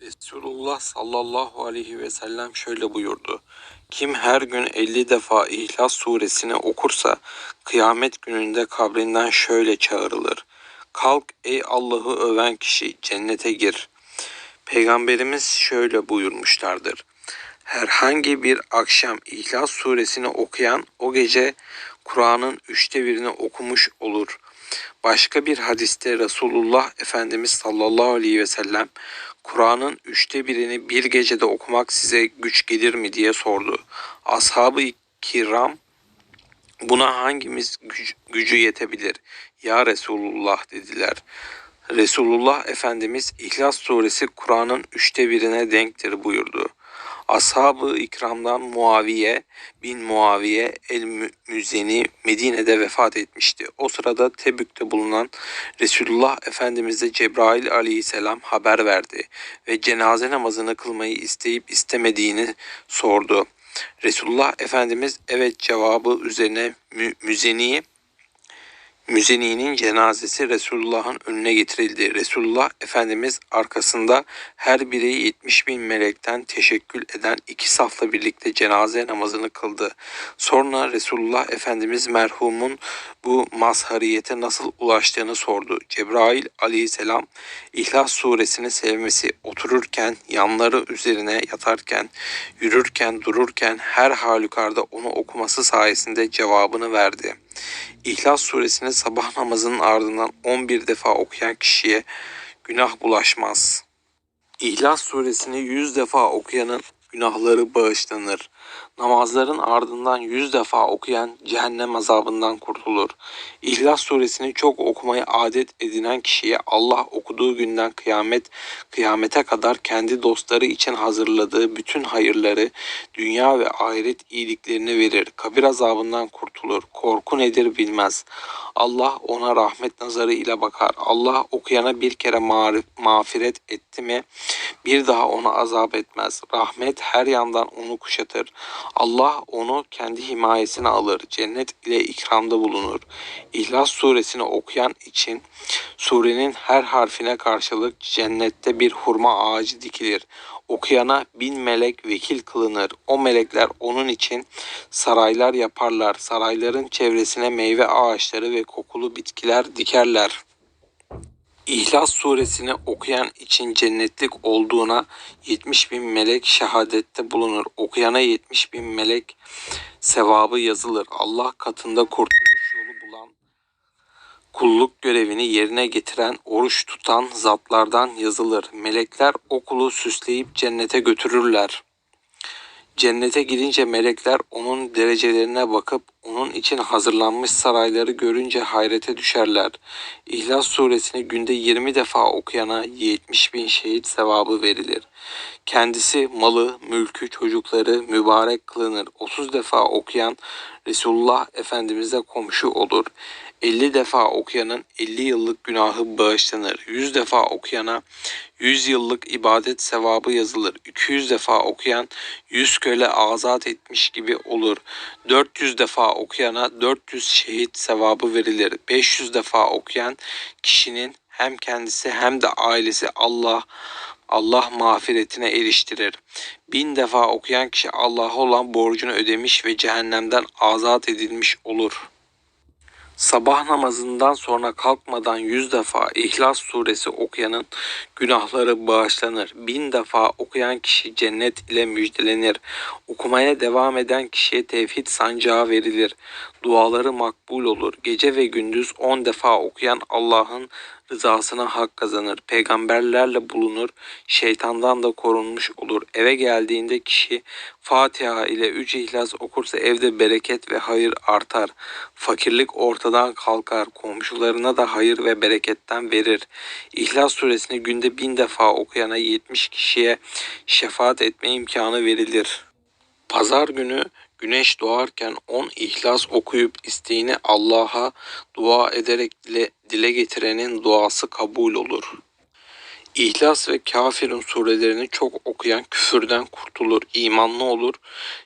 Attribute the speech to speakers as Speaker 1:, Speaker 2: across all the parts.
Speaker 1: Resulullah sallallahu aleyhi ve sellem şöyle buyurdu. Kim her gün 50 defa İhlas suresini okursa kıyamet gününde kabrinden şöyle çağrılır. Kalk ey Allah'ı öven kişi cennete gir. Peygamberimiz şöyle buyurmuşlardır. Herhangi bir akşam İhlas suresini okuyan o gece Kur'an'ın üçte birini okumuş olur. Başka bir hadiste Resulullah Efendimiz sallallahu aleyhi ve sellem Kur'an'ın üçte birini bir gecede okumak size güç gelir mi diye sordu. Ashab-ı kiram buna hangimiz güc- gücü yetebilir? Ya Resulullah dediler. Resulullah Efendimiz İhlas suresi Kur'an'ın üçte birine denktir buyurdu. Ashab-ı ikramdan Muaviye bin Muaviye el-Müzeni Medine'de vefat etmişti. O sırada Tebük'te bulunan Resulullah Efendimiz'e Cebrail aleyhisselam haber verdi ve cenaze namazını kılmayı isteyip istemediğini sordu. Resulullah Efendimiz evet cevabı üzerine Mü- Müzeni'yi Müzeni'nin cenazesi Resulullah'ın önüne getirildi. Resulullah Efendimiz arkasında her biri 70 bin melekten teşekkül eden iki safla birlikte cenaze namazını kıldı. Sonra Resulullah Efendimiz merhumun bu mazhariyete nasıl ulaştığını sordu. Cebrail aleyhisselam İhlas suresini sevmesi, otururken, yanları üzerine yatarken, yürürken, dururken her halükarda onu okuması sayesinde cevabını verdi. İhlas suresini sabah namazının ardından 11 defa okuyan kişiye günah bulaşmaz. İhlas suresini 100 defa okuyanın günahları bağışlanır. Namazların ardından 100 defa okuyan cehennem azabından kurtulur. İhlas suresini çok okumayı adet edinen kişiye Allah okuduğu günden kıyamet kıyamete kadar kendi dostları için hazırladığı bütün hayırları, dünya ve ahiret iyiliklerini verir. Kabir azabından kurtulur. Korku nedir bilmez. Allah ona rahmet nazarı ile bakar. Allah okuyana bir kere mağfiret etti mi bir daha ona azap etmez. Rahmet her yandan onu kuşatır. Allah onu kendi himayesine alır. Cennet ile ikramda bulunur. İhlas suresini okuyan için surenin her harfine karşılık cennette bir hurma ağacı dikilir. Okuyana bin melek vekil kılınır. O melekler onun için saraylar yaparlar. Sarayların çevresine meyve ağaçları ve kokulu bitkiler dikerler. İhlas suresini okuyan için cennetlik olduğuna 70 bin melek şehadette bulunur. Okuyana 70 bin melek sevabı yazılır. Allah katında kurtuluş yolu bulan kulluk görevini yerine getiren, oruç tutan zatlardan yazılır. Melekler okulu süsleyip cennete götürürler. Cennete gidince melekler onun derecelerine bakıp onun için hazırlanmış sarayları görünce hayrete düşerler. İhlas suresini günde 20 defa okuyana 70 bin şehit sevabı verilir. Kendisi, malı, mülkü, çocukları mübarek kılınır. 30 defa okuyan Resulullah Efendimiz'e komşu olur. 50 defa okuyanın 50 yıllık günahı bağışlanır. 100 defa okuyana 100 yıllık ibadet sevabı yazılır. 200 defa okuyan 100 köle azat etmiş gibi olur. 400 defa okuyana 400 şehit sevabı verilir. 500 defa okuyan kişinin hem kendisi hem de ailesi Allah Allah mağfiretine eriştirir. Bin defa okuyan kişi Allah'a olan borcunu ödemiş ve cehennemden azat edilmiş olur.'' Sabah namazından sonra kalkmadan yüz defa İhlas suresi okuyanın günahları bağışlanır. Bin defa okuyan kişi cennet ile müjdelenir. Okumaya devam eden kişiye tevhid sancağı verilir. Duaları makbul olur. Gece ve gündüz on defa okuyan Allah'ın rızasına hak kazanır. Peygamberlerle bulunur. Şeytandan da korunmuş olur. Eve geldiğinde kişi Fatiha ile üç ihlas okursa evde bereket ve hayır artar. Fakirlik ortadan kalkar. Komşularına da hayır ve bereketten verir. İhlas suresini günde bin defa okuyana 70 kişiye şefaat etme imkanı verilir. Pazar günü güneş doğarken 10 ihlas okuyup isteğini Allah'a dua ederek dile, dile getirenin duası kabul olur. İhlas ve Kafirun surelerini çok okuyan küfürden kurtulur, imanlı olur,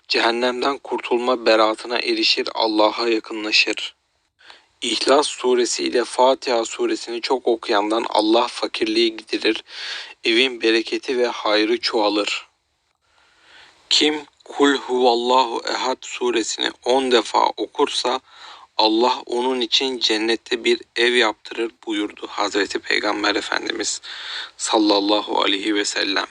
Speaker 1: cehennemden kurtulma beratına erişir, Allah'a yakınlaşır. İhlas suresi ile Fatiha suresini çok okuyandan Allah fakirliği giderir, evin bereketi ve hayrı çoğalır. Kim Kul huvallahu ehad suresini 10 defa okursa Allah onun için cennette bir ev yaptırır buyurdu Hazreti Peygamber Efendimiz sallallahu aleyhi ve sellem.